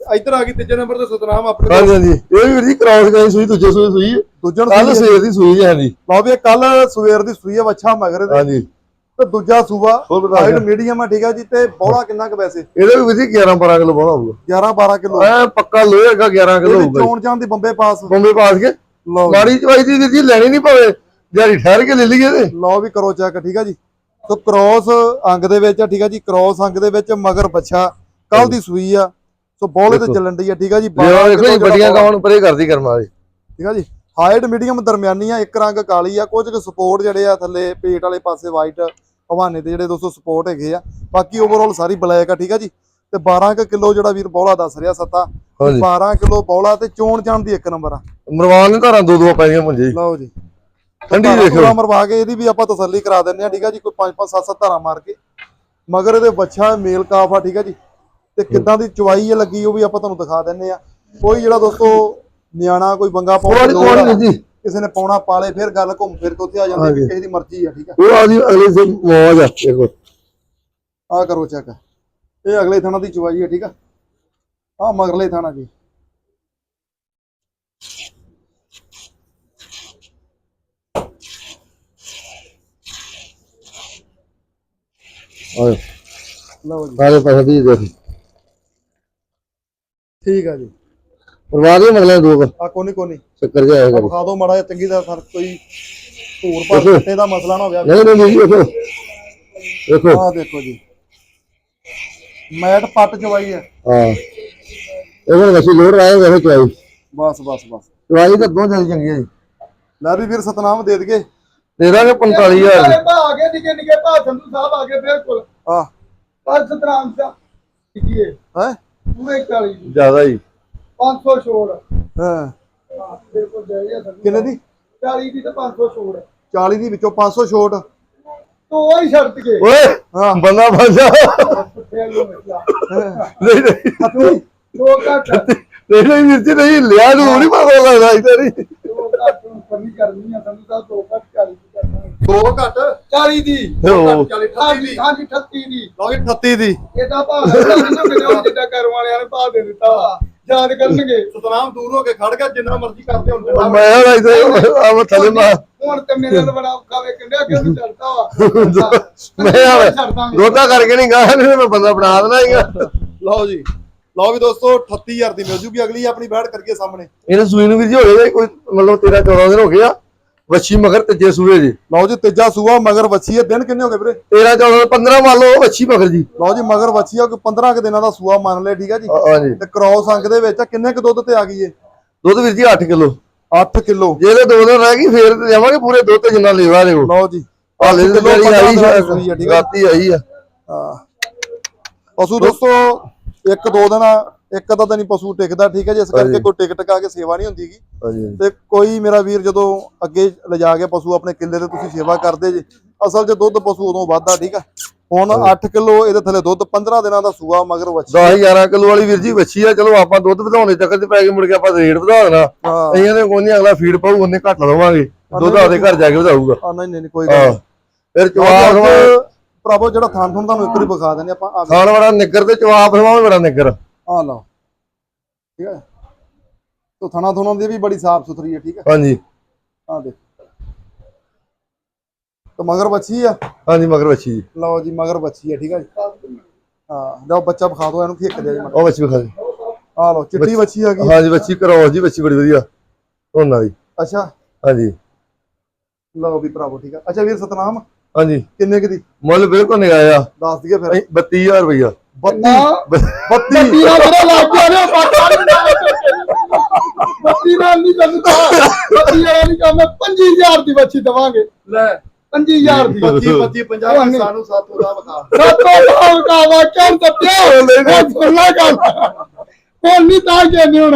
ਇੱਧਰ ਆ ਗਈ ਤੀਜੇ ਨੰਬਰ ਤੇ ਸਤਨਾਮ ਆਪਣੇ ਹਾਂਜੀ ਹਾਂਜੀ। ਇਹ ਵੀ ਵੀਰ ਜੀ ਕ੍ਰਾਸ ਗਈ ਸੂਈ ਦੂਜੇ ਸੂਈ ਸੂਈ। ਦੂਜੇ ਕੱਲ ਨੂੰ ਸਵੇਰ ਦੀ ਸੂਈ ਜੀ। ਹਾਂਜੀ ਲਓ ਵੀ ਕੱਲ ਸਵੇਰ ਦੀ ਸੂਈ ਆ ਵੱਛਾ ਮਗਰ ਦੇ ਹਾਂਜੀ। ਤੇ ਦੂਜਾ ਬਤਾ ਹਾਈਟ ਮੀਡੀਅਮ ਆ ਠੀਕ ਆ ਜੀ ਤੇ ਬੋਲਾ ਕਿੰਨਾ ਕੁ ਵੈਸੇ? ਇਹਦੇ ਵੀ ਵੀਰ ਜੀ 11 12 ਕਿਲੋ ਬਣਾ ਹੋਊਗਾ। 11 12 ਕਿਲੋ। ਐ ਪੱਕਾ ਲੋਹੇ ਹੈਗਾ 11 ਕਿਲੋ ਹੋਊਗਾ ਜੀ। ਚੋਣ ਜਾਣ ਦੀ ਬੰਬੇ ਪਾਸ। ਬੰਬੇ ਪਾਸ ਕੇ। ਲਓ ਜੀ। ਮਾੜੀ ਚਵਾਈ ਦੀ ਵੀਰ ਜੀ ਲੈਣੀ ਨਹੀਂ ਪਵੇ ਜਾਰੀ ਠਹਿਰ ਕੇ ਲੈ ਲਈਏ ਤੇ ਲਓ ਵੀ ਕਰੋ ਚੈੱਕ ਠੀਕ ਆ ਜੀ। ਸੋ ਕ੍ਰੋਸ ਅੰਗ ਦੇ ਵਿੱਚ ਆ ਠੀਕ ਆ ਜੀ ਕ੍ਰੋਸ ਅੰਗ ਦੇ ਵਿੱਚ ਮਗਰ ਬੱਚਾ ਕੱਲ ਦੀ ਸੂਈ ਆ। ਸੋ ਬੋਲੇ ਤੇ। ਚੱਲਣ ਦੀ ਆ ਠੀਕ ਆ ਜੀ? ਲੇਵਾ 12 ਦੇਖੋ ਜੀ ਵੱਡੀਆਂ ਨੂੰ ਪਰੇ ਕਰਦੀ ਕਰਮਾ ਦੀ ਠੀਕ ਆ ਜੀ? ਹਾਈਟ ਮੀਡੀਅਮ ਦਰਮਿਆਨੀ ਆ ਇੱਕ ਰੰਗ ਕਾਲੀ ਆ ਕੁਝ ਕੁ ਸਪੋਰਟ ਜਿਹੜੇ ਆ ਥੱਲੇ ਪੇਟ ਵਾਲੇ ਪਾਸੇ ਵਾਈਟ ਹਵਾਨੇ ਦੇ ਜਿਹੜੇ ਦੋਸਤੋ ਸਪੋਰਟ ਹੈਗੇ ਆ। ਬਾਕੀ ਓਵਰਆਲ ਸਾਰੀ ਬਲੈਕ ਆ ਠੀਕ ਆ ਜੀ? ਤੇ 12 ਕੁ ਕਿਲੋ ਜਿਹੜਾ ਵੀਰ ਬੌਲਾ ਦੱਸ ਰਿਹਾ ਸੱਤਾ। ਹਾਂਜੀ। 12 ਕਿਲੋ ਬੌਲਾ ਤੇ ਚੋਣ ਚਾਣ ਦੀ ਇੱਕ ਨੰਬਰ ਆ। ਮਰਵਾਨ ਨੇ ਧਾਰਾਂ ਦੋ ਦੋ ਪਾਈਆਂ ਪੁੰਜੇ ਲਓ ਜੀ। ਠੰਡੀ ਦੇਖੋ ਮਰਵਾ ਕੇ ਇਹਦੀ ਵੀ ਆਪਾਂ ਤਸੱਲੀ ਕਰਾ ਦਿੰਨੇ ਆ ਠੀਕ ਆ ਜੀ? ਕੋਈ 5 5 7 7 ਧਾਰਾਂ ਮਾਰ ਕੇ। ਮਗਰ ਇਹਦੇ ਬੱਚਾ ਮੇਲ ਕਾਫ ਆ ਠੀਕ ਆ ਜੀ? ਤੇ ਕਿੱਦਾਂ ਦੀ ਚਵਾਈ ਹੈ ਲੱਗੀ ਉਹ ਵੀ ਆਪਾਂ ਤੁਹਾਨੂੰ ਦਿਖਾ ਦਿੰਨੇ ਆ ਕੋਈ ਜਿਹੜਾ ਦੋਸਤੋ ਨਿਆਣਾ ਕੋਈ ਬੰਗਾ ਪਾਉਣ ਦੀ ਕਿਸੇ ਨੇ ਪਾਉਣਾ ਪਾਲੇ ਫਿਰ ਗੱਲ ਘੁੰਮ ਫਿਰ ਕੇ ਉੱਥੇ ਆ ਜਾਂਦੀ ਕਿਸੇ ਦੀ ਮਰਜ਼ੀ ਆ ਠੀਕ ਆ। ਉਹ ਆਦੀ ਅਗਲੇ ਸੇ ਮੌਜ ਆ ਦੇਖੋ ਆ ਕਰੋ ਚੈੱਕ ਇਹ ਅਗਲੇ ਥਾਣਾ ਦੀ ਚਵਾਈ ਹੈ ਠੀਕ ਆ। ਆ ਮਗਰਲੇ ਥਾਣਾ ਜੀ। ਆਏ ਲਓ ਜੀ। ਸਾਰੇ ਪਾਸੇ ਦੀ ਦੇਖ ਠੀਕ ਆ ਜੀ। ਪਰਵਾਹ ਦੇ ਦੋ ਕੁ ਆ ਕੋਨੀ ਕੋਨੀ ਚੱਕਰ ਜਿਹਾ ਆ ਹੈਗਾ। ਵਿਖਾ ਦਿਓ ਮਾੜਾ ਜਿਹਾ ਚੰਗੀ ਦਾ ਫ਼ਰਕ ਕੋਈ ਹੋਰ ਪਰ ਦੇਖੋ। ਕੱਟੇ ਦਾ ਮਸਲਾ ਨਾ ਹੋਵੇ। ਨਹੀਂ ਨਹੀਂ ਨਹੀਂ ਦੇਖੋ। ਦੇਖੋ। ਆ ਦੇਖੋ ਜੀ। ਮੈਟ ਪੱਟ ਚਵਾਈ ਹੈ। ਹਾਂ। ਇਹ ਹੁਣ ਵਸੀ ਲੋੜ ਆਏ ਵੇਖੋ ਚਵਾਈ। ਬਸ ਬਸ ਬਸ। ਚਵਾਈ ਤਾਂ ਦੋ ਜਲ ਚੰਗੀ ਹੈ ਜੀ। ਲੈ ਵੀ ਵੀਰ ਸਤਨਾਮ ਦੇ ਦਈਏ। ਦੇ ਦਾਂਗੇ 45000 ਦੀ ਸਾਰੇ ਭਾ ਆ ਗਏ ਨਿੱਕੇ ਨਿੱਕੇ ਭਾ ਸੰਧੂ ਸਾਹਿਬ ਆ ਗਏ ਬਿਲਕੁਲ। ਆ ਪਰ ਸਤਰਾਮ ਸਾਹਿਬ ਟਿਕੀਏ ਹੈ? ਪੂਰੇ 40 ਦੀ। ਜ਼ਿਆਦਾ ਹੀ। 500 ਛੋੜ। ਹਾਂ। ਹਾਂ ਬਿਲਕੁਲ ਜਾਈਏ ਸੰਧੂ ਕਿੰਨੇ ਦੀ? 40 ਦੀ ਤੇ 500 ਛੋੜ। 40 ਦੀ ਵਿੱਚੋਂ 500 ਛੋਟ। ਤੋ ਹੀ ਛੱਡ ਕੇ ਓਏ ਹਾਂ। ਬੰਦਾ ਨੂੰ ਮਿਲਿਆ ਨਹੀਂ ਨਹੀਂ। ਦੋ ਘੱਟ ਨਹੀਂ ਨਹੀਂ ਵੀਰ ਜੀ ਨਹੀਂ ਲਿਆ ਨੂੰ ਨਹੀਂ ਪਤਾ ਲੱਗਦਾ ਇਧਰ ਹੀ ਦੋ ਘੱਟ ਨੂੰ ਕਰਨੀ ਆ ਸੰਧੂ ਸਾਹਿਬ ਦੋ ਘੱਟ 40 ਦੀ ਕਰਨਾ। ਦੋ ਘੱਟ? 40 ਦੀ। ਉਹ 40 ਹਾਂਜੀ ਹਾਂਜੀ 38 ਦੀ। ਲਓ ਜੀ 38 ਦੀ। ਇਹਦਾ ਭਾਅ ਨਹੀਂ ਮਿਲਿਆ ਜਿੱਦਾਂ ਘਰ ਵਾਲਿਆਂ ਨੇ ਭਾਅ ਦੇ ਦਿੱਤਾ। ਵਾ ਯਾਦ ਕਰਨਗੇ। ਸਤਨਾਮ ਦੂਰ ਹੋ ਕੇ ਖੜ ਗਿਆ ਜਿੰਨਾ ਮਰਜ਼ੀ ਕਰਦੇ ਹੁਣ ਉਹ ਮੈਂ ਹਾਂ ਇਧਰ ਆ ਥੱਲੇ ਮਾ। ਹੁਣ ਤੇ ਮੇਰੇ ਨਾਲ ਬੜਾ ਔਖਾ ਵੇਖਣ ਡਿਆ ਕਿ ਚੜਦਾ ਵਾ। ਮੈਂ ਆ ਛੱਡ ਦਾਂਗੇ ਰੋਟਾ ਕਰਕੇ ਨਹੀਂ ਗਾ ਨਹੀਂ ਮੈਂ ਬੰਦਾ ਬਣਾ ਦੇਣਾ ਹੀਗਾ ਲਓ ਜੀ ਲਓ ਵੀ ਦੋਸਤੋ 38000 ਦੀ ਮਿਲ ਜੂਗੀ। ਅਗਲੀ ਆਪਣੀ ਬੈਠ ਕਰਕੇ ਸਾਹਮਣੇ। ਇਹਨੇ ਸੂਈ ਨੂੰ ਵੀਰ ਜੀ ਹੋ ਗਏ ਕੋਈ ਮਤਲਬ 13 14 ਦਿਨ ਹੋ ਗਏ ਆ। ਵੱਛੀ ਮਗਰ ਤੀਜੇ ਸੂਏ ਜੀ। ਲਓ ਜੀ ਤੀਜਾ ਸੂਆ ਮਗਰ ਵੱਛੀ ਹੈ ਦਿਨ ਕਿੰਨੇ ਹੋ ਗਏ ਵੀਰੇ? 13 14 15 ਮੰਨ ਲਓ ਵੱਛੀ ਮਗਰ ਜੀ। ਲਓ ਜੀ ਮਗਰ ਵੱਛੀ ਆ ਕੋਈ 15 ਕੁ ਦਿਨਾਂ ਦਾ ਸੂਆ ਮੰਨ ਲਿਆ ਠੀਕ ਆ ਜੀ। ਹਾਂ ਜੀ ਤੇ ਕ੍ਰੋਸ ਅੰਕ ਦੇ ਵਿੱਚ ਕਿੰਨੇ ਕੁ ਦੁੱਧ ਤੇ ਆ ਗਈ ਏ? ਦੁੱਧ ਵੀਰ ਜੀ 8 ਕਿਲੋ। 8 ਕਿਲੋ। ਜੇ ਇਹਦੇ ਦੋ ਦਿਨ ਰਹਿ ਗਈ ਫੇਰ ਜਾਵਾਂਗੇ ਪੂਰੇ ਦੁੱਧ ਤੇ ਜਿੰਨਾ ਲੇਵਾ ਉਹ ਲਓ ਜੀ ਹਾਲੇ ਤੇ ਜਿਹੜੀ ਆਈ। ਰਾਤੀ ਆਈ ਆ। ਹਾਂ। ਪਸ਼ੂ ਦੋਸਤੋ ਇੱਕ ਦੋ ਦਿਨ ਇੱਕ ਅੱਧਾ ਦਿਨ ਹੀ ਪਸ਼ੂ ਟਿਕਦਾ ਠੀਕ ਹੈ ਜੀ? ਇਸ ਕਰਕੇ। ਕੋਈ ਟਿਕ ਟਕਾ ਕੇ ਸੇਵਾ ਨਹੀਂ ਹੁੰਦੀਗੀ ਤੇ ਕੋਈ ਮੇਰਾ ਵੀਰ ਜਦੋਂ ਅੱਗੇ ਲਿਜਾ ਕੇ ਪਸ਼ੂ ਆਪਣੇ ਕਿੱਲੇ ਤੇ ਤੁਸੀਂ ਸੇਵਾ ਕਰਦੇ ਜੇ ਅਸਲ 'ਚ ਦੁੱਧ ਪਸ਼ੂ ਉਦੋਂ ਵੱਧਦਾ ਠੀਕ ਆ? ਹੁਣ 8 ਕਿਲੋ ਇਹਦੇ ਥੱਲੇ ਦੁੱਧ 15 ਦਿਨਾਂ ਦਾ ਸੂਆ ਮਗਰ ਵੱਛੀ। 10 11 ਕਿਲੋ ਵਾਲੀ ਵੀਰ ਜੀ ਵੱਛੀ ਆ ਚਲੋ ਆਪਾਂ ਦੁੱਧ ਵਧਾਉਣ ਚੱਕਰ 'ਚ ਪੈ ਕੇ ਮੁੜ ਕੇ ਆਪਾਂ ਰੇਟ ਵਧਾ ਦੇਣਾ। ਅਈਆਂ ਦੇ ਕੋਈ ਨਹੀਂ ਅਗਲਾ ਫੀਡ ਪਾਊ ਉਹਨੇ ਘੱਟ ਲਵਾਂਗੇ। ਦੁੱਧ ਆਪਦੇ ਘਰ ਜਾ ਕੇ ਵਧਾਊਗਾ। ਆ ਨਹੀਂ ਨਹੀਂ ਨਹੀਂ, ਕੋਈ ਗੱਲ ਨਹੀਂ। ਫਿਰ ਅੱਜ ਭਰਾਵੋ ਜਿਹੜਾ ਥਾਂ ਥਾਂ ਤੁਹਾਨੂੰ ਇੱਕ ਵਾਰੀ ਵਿਖਾ ਦਿੰਦੇ ਆਪਾਂ ਆ ਖਾਣ ਵਾਲਾ ਨਿੱਗਰ ਤੇ ਚਵਾਪ ਸਮਾਂ ਵੀ ਬੜਾ ਨਿੱਗਰ। ਆ ਲਓ। ਠੀਕ ਹੈ? ਤੋ ਥਣਾ ਥਣਾ ਦੀ ਵੀ ਬੜੀ ਸਾਫ਼ ਸੁਥਰੀ ਹੈ ਠੀਕ ਹੈ? ਹਾਂਜੀ। ਆ ਦੇਖ। ਤਾਂ ਮਗਰ ਬੱਚੀ ਆ? ਹਾਂਜੀ ਮਗਰ ਜੀ। ਲਓ ਜੀ ਮਗਰ ਬੱਚੀ ਹੈ ਠੀਕ ਹੈ ਜੀ? ਹਾਂ ਲਓ ਬੱਚਾ ਵਿਖਾ ਦਿਓ ਇਹਨੂੰ ਖੇਕ ਦੇ ਜੀ ਉਹ ਵੱਛੀ ਵਿਖਾ ਦੇ। ਆ ਲਓ ਚਿੱਟੀ ਬੱਚੀ ਆ ਗਈ। ਹਾਂਜੀ ਵੱਛੀ ਕਰੋ ਜੀ ਵੱਛੀ ਬੜੀ ਵਧੀਆ। ਉਹਨਾਂ ਦੀ। ਅੱਛਾ। ਹਾਂਜੀ। ਲਓ ਵੀ ਭਰਾਵੋ ਠੀਕ ਹੈ। ਅੱਛਾ ਵੀਰ ਸਤਨਾਮ? ਹਾਂਜੀ। ਕਿੰਨੇ ਕੁ ਦੀ? ਮੁੱਲ ਬਿਲਕੁਲ ਨਿਗਾਇਆ ਦੱਸ ਦਈਏ ਫਿਰ। 32000 ਰੁਪਇਆ 32 32 ਤੀਰਾ ਮੇਰਾ ਲੱਗ ਗਿਆ ਨੇ ਬਾਟਾ ਬੱਤੀ ਨਾਲ ਨਹੀਂ ਚੱਲਦਾ। ਬੱਤੀ ਵਾਲਾ ਨਹੀਂ ਕੰਮ 25000 ਦੀ ਬੱਚੀ ਦਵਾਂਗੇ। ਲੈ। 25000 ਦੀ। 25 25 50 ਸਾਨੂੰ ਸਾਤੋਂ ਦਾ ਵਿਖਾ। ਸਾਤੋਂ ਲਾਉ ਕਾਵਾ ਕਰ ਦਿੱਤਿਆ ਉਹ ਸੁਣਨਾ ਕਰ ਹੁਣ ਨਹੀਂ ਤਾਂ ਕਹਿੰਦੇ ਹੁਣ।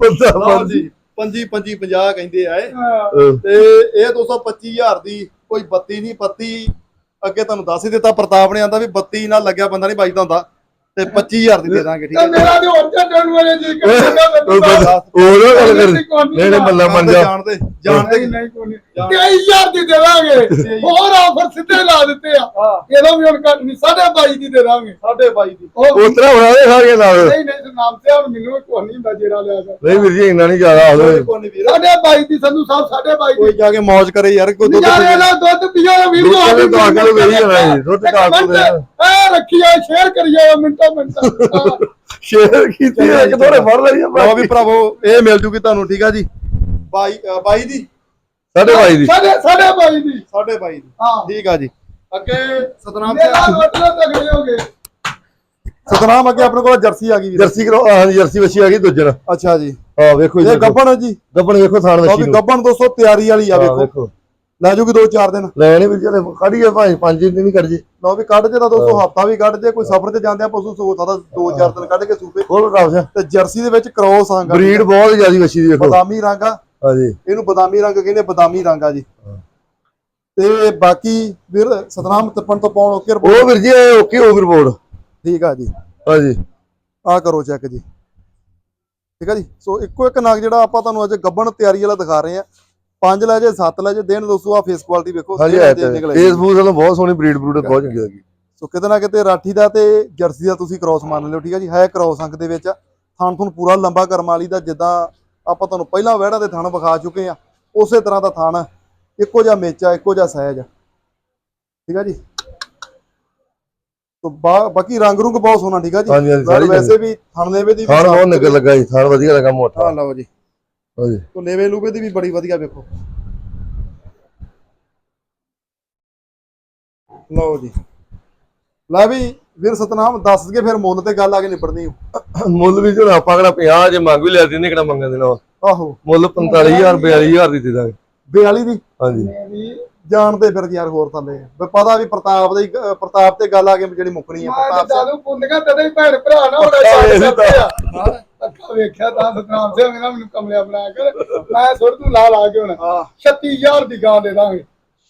ਬੰਦਾ ਲਓ ਜੀ 25 25 50 ਕਹਿੰਦੇ ਆ ਇਹ। ਹਾਂ। ਤੇ ਇਹ 225000 ਦੀ ਕੋਈ 32 ਨਹੀਂ 32 ਅੱਗੇ ਤੁਹਾਨੂੰ ਦੱਸ ਹੀ ਦਿੱਤਾ, ਪ੍ਰਤਾਪ ਨੇ ਆਂਦਾ ਵੀ 32 ਨਾਲ ਲੱਗਿਆ ਬੰਦਾ ਨਹੀਂ ਵੱਜਦਾ ਹੁੰਦਾ। ਤੇ 25000 ਦੀ ਦੇ ਦਾਂਗੇ ਠੀਕ ਤੇ ਹੈ ਮੇਰਾ ਤੇ ਹੋਰ ਚੱਡਣ ਵਾਲੇ ਜੀ ਕਹਿੰਦਾ ਉਹ ਬੰਦਾ ਹੋਰ ਨਾ ਗੱਲ ਕਰ। ਨਹੀਂ ਬੱਲਾ ਮੰਨ ਜਾ। ਜਾਣਦੇ ਜਾਣਦੇ। ਨਹੀਂ ਨਹੀਂ ਕੋਈ ਨਹੀਂ 23000 ਦੀ ਦੇਵਾਂਗੇ ਹੋਰ ਆਫਰ ਸਿੱਧੇ ਲਾ ਦਿੱਤੇ ਆ। ਇਹਦਾ ਵੀ ਹੁਣ ਘੱਟ ਨਹੀਂ ਸਾਢੇ ਬਾਈ ਦੀ ਦੇ ਦਾਂਗੇ। ਸਾਢੇ 22 ਦੀ। ਉਹ ਉਤਰਾ ਹੋਣਾ ਦੇ ਸਾਰੀਆਂ ਨਾਲ। ਨਹੀਂ ਨਹੀਂ ਨਾਮ ਤੇ ਹੁਣ ਮੈਨੂੰ ਕੋਈ ਨਹੀਂ ਹੁੰਦਾ ਜਿਹੜਾ ਲਿਆ ਨਹੀਂ ਵੀਰ ਜੀ ਇੰਨਾ ਨਹੀਂ ਜ਼ਿਆਦਾ ਹੋਵੇ ਕੋਈ ਨਹੀਂ ਵੀਰ। ਸਾਢੇ ਬਾਈ ਦੀ ਸੰਧੂ ਸਾਹਿਬ ਸਾਢੇ ਬਾਈ ਕੋਈ ਦੀ। ਜਾ ਕੇ ਮौज ਕਰੇ ਯਾਰ ਕੋਈ ਦੁੱਧ ਨਜ਼ਾਰੇ ਨਾਲ ਦੁੱਧ ਪੀਓ ਵੀਡੀਓ ਦੁੱਧ ਵਾਲੇ ਤਾਂ ਅਗਲੇ ਵੇਹੀ ਜਾਣਾ ਦੁੱਧ ਐ ਰੱਖਿਆ ਸ਼ੇਅਰ ਕਰਿਓ ਮਿੰਟੋ। ਮਿੰਟ ਸ਼ੇਅਰ ਕੀਤੀ ਹੈ ਕਿ ਥੋੜੇ ਫੜ ਲਈ ਲਓ ਵੀ ਭਰਾਵੋ ਇਹ ਮਿਲ ਜੂਗੀ ਤੁਹਾਨੂੰ ਠੀਕ ਆ ਜੀ? 22 22 ਦੀ? ਸਾਡੇ ਭਾਈ ਦੀ। ਸਾਢੇ ਸਾਢੇ ਬਾਈ ਦੀ। ਸਾਢੇ 22 ਦੀ। ਹਾਂ। ਠੀਕ ਆ ਜੀ। ਅੱਗੇ ਸਤਨਾਮ ਮੇਰਾ ਸਿੰਘ ਮਤਲਬ ਤਗੜੇ ਹੋ ਗਏ। ਸਤਨਾਮ ਅੱਗੇ ਆਪਣੇ ਕੋਲ ਜਰਸੀ ਆ ਗਈ ਵੀਰ। ਜਰਸੀ ਕਰੋ ਹਾਂ ਜਰਸੀ ਵੱਛੀ ਆ ਗਈ ਦੁੱਜਣ। ਅੱਛਾ ਜੀ। ਹਾਂ ਵੇਖੋ ਇਹ ਗੱਬਣ ਹੈ ਜੀ। ਗੱਬਣ ਵੇਖੋ ਥਾਣ ਲਓ ਵੱਛੀ ਵੀ ਨੂੰ। ਗੱਬਣ ਦੋਸਤੋ ਤਿਆਰੀ ਵਾਲੀ ਆ ਹਾਂ, ਵੇਖੋ। ਵੇਖੋ। ਲੈ ਜੂਗੀ 2-4 ਦਿਨ। ਲੈਣੇ ਵੀ ਚਲੇ ਕੱਢੀਏ ਭਾਵੇਂ ਪੰਜ ਦਿਨ ਵੀ ਕੱਢ ਜੇ ਲਓ ਵੀ ਕੱਢ ਜੇ ਤਾਂ ਦੋਸਤੋ ਹਫਤਾ ਵੀ ਕੱਢ ਜੇ ਕੋਈ ਸਫ਼ਰ ਤੇ ਜਾਂਦੇ ਆ ਪਸ਼ੂ ਸੋ ਸਕਦਾ 2-4 ਦਿਨ ਕੱਢ ਕੇ ਸੂਪੇ। ਕੋਲ ਰਾਵਸਿਆ ਤੇ ਜਰਸੀ ਦੇ ਵਿੱਚ ਕ੍ਰੋਸ ਆਂਗ ਬਰੀਡ ਬਹੁਤ ਜ਼ਿਆਦੀ ਵੱਛੀ ਦੀ ਵੇਖੋ ਬਦਾਮੀ ਰੰਗ ਆ। ਹਾਂਜੀ। ਇਹਨੂੰ ਬਦਾਮੀ ਰੰਗ ਕਹਿੰਦੇ ਬਦਾਮੀ ਰੰਗ ਆ ਜੀ। ਤੇ ਬਾਕੀ ਵੀਰ ਸਤਨਾਮ ਤਿਰਪਣ ਤੋਂ ਪਾਉਣ ਓਕੇ। ਉਹ ਵੀਰ ਜੀ ਓਕੇ ਓਵਰਬੋਰਡ ਠੀਕ ਆ ਜੀ। ਹਾਂਜੀ। ਆ ਕਰੋ ਚੈੱਕ ਜੀ। ਠੀਕ ਆ ਜੀ। ਸੋ ਇੱਕੋ ਇੱਕ ਨਗ ਜਿਹੜਾ ਆਪਾਂ ਤੁਹਾਨੂੰ ਅੱਜ ਗੱਬਣ ਤਿਆਰੀ ਵਾਲਾ ਦਿਖਾ ਰਹੇ ਆ। ਪੰਜ ਲੈ ਜੇ ਸੱਤ ਲੈ ਜੇ ਦਿਨ ਦੋਸਤੋ ਆ ਫੇਸ ਕੁਆਲਿਟੀ ਵੇਖੋ ਹਾਂਜੀ ਦਿਨ ਹੈ ਦੇ ਨਿਕਲੇ। ਫੇਸਬੁੱਕ ਵੱਲੋਂ ਬਹੁਤ ਸੋਹਣੀ ਬਰੀਡ ਬਰੂਡ ਬਹੁਤ ਚੰਗੀ ਲੱਗੀ। ਸੋ ਕਿਤੇ ਨਾ ਕਿਤੇ ਰਾਠੀ ਦਾ ਤੇ ਜਰਸੀ ਦਾ ਤੁਸੀਂ ਕ੍ਰਾਸ ਮੰਨ ਲਿਓ ਠੀਕ ਆ ਜੀ? ਹੈ ਕ੍ਰਾਸ ਅੰਕ ਦੇ ਵਿੱਚ। ਥਣ ਥਣ ਪੂਰਾ ਲੰਬਾ ਕਰਮ ਵਾਲੀ ਦਾ ਜਿੱਦਾਂ ਆਪਾਂ ਤੁਹਾਨੂੰ ਪਹਿਲਾਂ ਵਹਿੜਾ ਦੇ ਥਣ ਵਿਖਾ ਚੁੱਕੇ ਆ ਉਸੇ ਤਰ੍ਹਾਂ ਦਾ ਥਣ ਇੱਕੋ ਜਿਹਾ ਮੇਚਾ ਇੱਕੋ ਜਿਹਾ ਸਹਿਜ। ਠੀਕ ਆ ਜੀ? ਸੋ ਬਾ- ਬਾਕੀ ਰੰਗ ਰੁੰਗ ਬਹੁਤ ਸੋਹਣਾ ਠੀਕ ਆ ਜੀ? ਵੈਸੇ ਵੀ ਥਣ ਦੀ ਵੀ ਥਾਣ ਬਹੁਤ ਨਿਕਲ ਲੱਗਾ ਜੀ ਥਾਣ ਵਧੀਆ ਲੱਗਾ ਮੋਟਾ। ਹਾਂ ਲਓ ਜੀ। ਹਾਂਜੀ। ਤੋ ਲੇਵੇ ਲੂਵੇ ਦੀ ਵੀ ਬੜੀ ਵਧੀਆ ਵੇਖੋ। ਲਓ ਜੀ। ਲੈ ਵੀ ਵੀਰ ਸਤਨਾਮ ਦੱਸ ਕੇ ਫਿਰ ਮੁੱਲ ਤੇ ਗੱਲ ਆ ਕੇ ਨਿਬੜਨੀ। ਮੁੱਲ ਵੀ ਜਿਹੜਾ ਆਪਾਂ ਕਿਹੜਾ 50 ਜੇ ਮੰਗ ਵੀ ਲਿਆ ਦਿੰਦੇ ਕਿਹੜਾ ਮੰਗਣ ਦੇਣਾ। ਆਹੋ। ਮੁੱਲ 45000 42000 ਦੀ ਦੇ ਦਾਂਗੇ। 42 ਦੀ? ਹਾਂਜੀ। ਵੀ ਜਾਣਦੇ ਫਿਰ ਯਾਰ ਹੋਰ ਥੱਲੇ ਵੀ ਪਤਾ ਵੀ ਪ੍ਰਤਾਪ ਦੀ ਪ੍ਰਤਾਪ ਤੇ ਗੱਲ ਆ ਕੇ ਜਿਹੜੀ ਮੁੱਕਣੀ ਆ ਪ੍ਰਤਾਪ ਸਿੰਘ। ਦਾਦੂ ਪੁੰਨਗਾ ਤਦੇ ਭੈਣ ਭਰਾ ਨਾ ਹੋਣਾ ਆ ਅੱਖਾਂ ਵੇਖਿਆ ਤਾਂ ਸਤਨਾਮ ਸਿੰਘ ਮੇਰਾ ਮੈਨੂੰ ਕਮਲਿਆ ਬਣਾ ਕਰ। ਮੈਂ ਸੁਰ ਤੂੰ ਲਾ ਲਾ ਕੇ ਹੁਣ। ਹਾਂ। 36000 ਦੀ ਗਾਂ ਦੇ ਦਾਂਗੇ।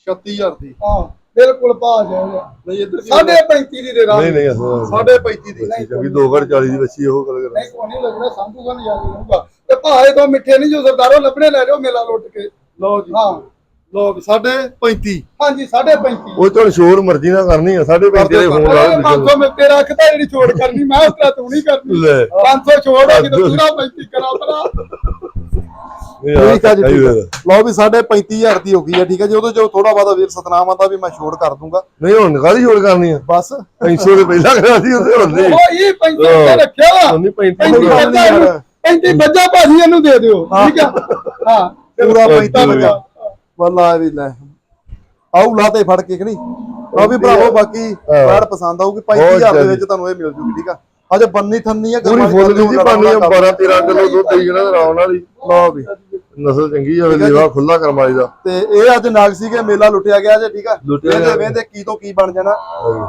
36000 ਦੀ। ਹਾਂ ਬਿਲਕੁਲ ਪਾ ਜਾਏਗਾ ਨਹੀਂ ਇੱਧਰ ਕੀ ਸਾਢੇ 35 ਦੀ ਦੇ ਦਾਂਗੇ। ਨਹੀਂ ਨਹੀਂ ਅਸਲ ਸਾਢੇ 35 ਦੀ। ਕਿਉਂਕਿ 2 ਘੜ 40 ਦੀ ਬੱਚੀ ਉਹ ਗੱਲ ਕਰ ਨਹੀਂ ਕੋਈ ਨਹੀਂ ਲੱਗਣਾ ਸੰਭੂਗਾ ਨਹੀਂ ਜਾਗੇ ਰਹੂਗਾ ਤੇ ਭਾਏ ਤੋਂ ਮਿੱਠੇ ਨਹੀਂ ਜੋ ਸਰਦਾਰੋ ਲੱਭਣੇ ਲੈ ਜਾਓ ਮੇਲਾ ਲੁੱਟ ਕੇ। ਲਓ ਜੀ। ਹਾਂ। ਲਓ ਵੀ ਸਾਢੇ 35 ਹਾਂਜੀ ਸਾਢੇ 35 ਉਹ ਤੋਂ ਸ਼ੋਰ ਮਰਜ਼ੀ ਨਾਲ ਕਰਨੀ ਆ ਸਾਡੇ ਪੈਂਤੀ ਦੇ ਫੋਨ ਲਾ ਓਏ 500 ਮੈਂ ਤੇ ਰੱਖਦਾ ਜਿਹੜੀ ਛੋੜ ਕਰਨੀ ਮੈਂ ਉਸ ਤਰ੍ਹਾਂ ਤੂੰ ਨਹੀਂ ਕਰਨੀ। ਲੈ। 500 ਛੋੜ ਹੋ ਕਿ ਪੂਰਾ 35 ਕਰਾ ਭਰਾ ਠੀਕ ਆ ਜੀ ਠੀਕ ਆ। ਲਓ ਵੀ ਸਾਢੇ 35000 ਦੀ ਹੋ ਗਈ ਆ ਠੀਕ ਆ ਜੀ। ਉਹਦੇ ਜੋ ਥੋੜਾ ਬਹੁਤਾ ਵੀਰ ਸਤਨਾਮ ਆਂਦਾ ਵੀ ਮੈਂ ਛੋੜ ਕਰ ਦੂੰਗਾ। ਨਹੀਂ ਹੁਣ ਕਾਹਦੀ ਸ਼ੋਰ ਕਰਨੀ ਆ? ਬਸ। 500 ਦੇ ਪਹਿਲਾਂ ਕਰਾ ਸੀ ਉਹਦੇ ਨਹੀਂ। ਉਹ ਇਹ 35 ਤੇ ਰੱਖਿਆ ਵਾ। ਨਹੀਂ 35 ਪੈਂਤੀ ਗੱਲ ਬੱਜਾ ਨਹੀਂ ਇਹਨੂੰ ਯਾਰ। ਪੈਂਤੀ ਬੱਜਾ ਭਾਜੀ ਇਹਨੂੰ ਦੇ ਦਿਓ ਠੀਕ ਆ? ਹਾਂ। ਪੂਰਾ ਹਾਂ, 35 ਹਾਂ। ਵੱਲਾ ਵੀ ਲੈ। ਆਉ ਲਾ ਤੇ ਫੜ ਕੇ ਕਿ ਨਹੀਂ? ਲਓ ਵੀ ਭਰਾਵੋ ਬਾਕੀ। ਬੈਡ ਪਸੰਦ ਆਊਗੀ ਬਹੁਤ 35000 ਦੇ। ਵਿੱਚ ਤੁਹਾਨੂੰ ਇਹ ਮਿਲ ਜੂਗੀ ਠੀਕ ਆ? ਅਜੇ ਬੰਨੀ ਥੰਨੀ ਆ ਪੂਰੀ ਫੁੱਲ ਹੁਣ ਪਾਣੀ ਲੜਾਉਣਾ 12 13 ਕਿਲੋ ਦੁੱਧ ਦੇਈ ਜਣਾ ਆਰਾਮ ਨਾਲ ਹੀ। ਲਓ ਵੀ। ਨਸਲ ਚੰਗੀ ਆ ਵੇਲੇਵਾ ਖੁੱਲਾ ਕਰਮਾਈ ਦਾ। ਤੇ ਇਹ ਅੱਜ ਨਾਗ ਸੀਗੇ ਮੇਲਾ ਲੁੱਟਿਆ ਗਿਆ ਜੇ ਠੀਕ ਆ? ਲੁੱਟਿਆ ਇਹਦੇ ਗਿਆ। ਵੇਂਦੇ ਕੀ ਤੋਂ ਕੀ ਬਣ ਜਾਣਾ।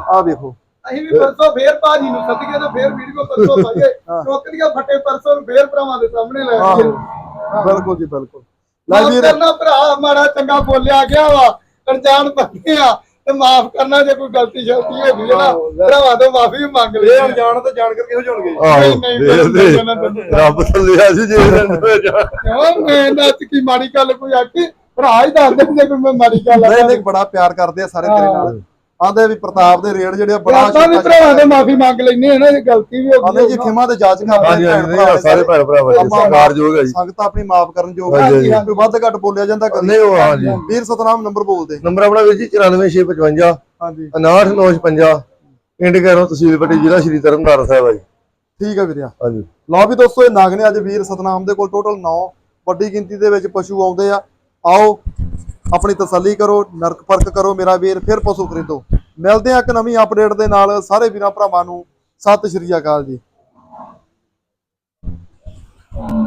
ਆ ਵੇਖੋ। ਅਸੀਂ ਵੀ ਪਰਸੋਂ ਫੇਰ ਭਾਜੀ ਨੂੰ ਸੱਦ ਕੇ ਤੇ ਫੇਰ ਵੀਡੀਓ ਪਰਸੋਂ ਪਾਈਏ। ਟੋਕਰੀਆਂ ਫੱਟੇ ਪਰਸੋਂ ਫੇਰ ਭਰਾਵਾਂ ਦੇ ਸਾਹਮਣੇ ਲੈ ਆਈਏ। ਬਿਲਕੁਲ ਜੀ ਬਿਲਕੁਲ। ਮਾਫ ਵੀਰ। ਕਰਨਾ ਭਰਾ ਮਾੜਾ ਚੰਗਾ ਬੋਲਿਆ ਗਿਆ ਵਾ ਅਣਜਾਣ ਬੰਦੇ ਆ ਤੇ ਮਾਫ ਕਰਨਾ ਜੇ ਕੋਈ ਗਲਤੀ ਸ਼ਲਤੀ ਹੋ ਗਈ ਹੈ ਨਾ ਆਹੋ, ਲੈ। ਭਰਾਵਾਂ ਤੋਂ ਮਾਫੀ ਵੀ ਮੰਗ ਲਈ ਇਹ ਅਣਜਾਣ ਤੇ ਜਾਣ ਕਰਕੇ ਹੋ ਜਾਣਗੇ ਆਹੋ ਨਹੀਂ, ਨਹੀਂ, ਦੇ ਨਹੀਂ, ਦੇ ਨਹੀਂ, ਨਹੀਂ, ਨਹੀਂ। ਰੱਬ ਥੱਲੇ ਆ ਸੀ ਜੇ ਇਹਨੇ ਜਾ ਕਿਉਂ? ਮੈਂ ਕੀ ਮਾੜੀ ਗੱਲ ਕੋਈ ਆਖੀ? ਭਰਾ ਹੀ ਦੱਸ ਦੇ ਜੇ ਕੋਈ ਮੈਂ ਮਾੜੀ ਗੱਲ ਆਖਾਂ ਨਹੀਂ ਬੜਾ ਪਿਆਰ ਕਰਦੇ ਆ ਸਾਰੇ ਤੇਰੇ ਨਾਲ। ਆਂਦੇ ਵੀ ਪ੍ਰਤਾਪ ਦੇ ਰੇਡ ਜਿਹੜੇ ਆ ਬੜਾ ਆਪਾਂ ਵੀ ਭਰਾਵਾਂ ਤੋਂ ਮਾਫੀ ਮੰਗ ਲੈਨੇ ਆ ਨਾ ਇਹ ਗਲਤੀ ਵੀ ਹੋ ਆਂਦੇ ਗਈ ਜੀ ਖਿਮਾ ਤੇ ਜਾਚ ਕਰਦੇ ਨਹੀਂ, ਸਾਰੇ ਭੈਣ ਭਰਾ ਸਤਿਕਾਰਯੋਗ ਹੈ ਜੀ। ਸੰਗਤ ਆਪਣੀ ਮਾਫ ਕਰਨ ਜੋ ਹਾਂਜੀ, ਕੋਈ ਵੱਧ ਘੱਟ ਬੋਲਿਆ ਜਾਂਦਾ ਕਦੀ। ਨਹੀਂ ਉਹ ਹਾਂਜੀ ਵੀਰ ਸਤਨਾਮ ਨੰਬਰ ਬੋਲਦੇ। ਨੰਬਰ ਆਪਣਾ ਵੀਰ ਜੀ 94655 ਹਾਂਜੀ। 69955 ਪਿੰਡ ਘਰੋਂ ਤਹਿਸੀਲ ਪੱਟੀ ਜ਼ਿਲ੍ਹਾ ਸ਼੍ਰੀ ਤਰਨਤਾਰਨ ਸਾਹਿਬ ਆ ਜੀ। ਠੀਕ ਹੈ ਵੀਰਿਆ। ਹਾਂਜੀ। ਲਓ ਵੀ ਦੋਸਤੋ ਇਹ ਨਾਗ ਨੇ ਅੱਜ ਵੀਰ ਸਤਨਾਮ ਦੇ ਕੋਲ ਟੋਟਲ 9 ਵੱਡੀ ਗਿਣਤੀ ਦੇ ਵਿੱਚ ਪਸ਼ੂ ਆਉਂਦੇ ਆ। ਆਓ ਆਪਣੀ ਤਸੱਲੀ ਕਰੋ, ਨਰਕ ਪਰਖ ਕਰੋ ਮੇਰਾ ਵੀਰ, ਫਿਰ ਪਸ਼ੂ ਖਰੀਦੋ। ਮਿਲਦੇ ਆ ਇੱਕ ਨਵੀਂ ਅਪਡੇਟ ਦੇ ਨਾਲ। ਸਾਰੇ ਵੀਰਾਂ ਭਰਾਵਾਂ ਨੂੰ ਸਤਿ ਸ਼੍ਰੀ ਅਕਾਲ ਜੀ।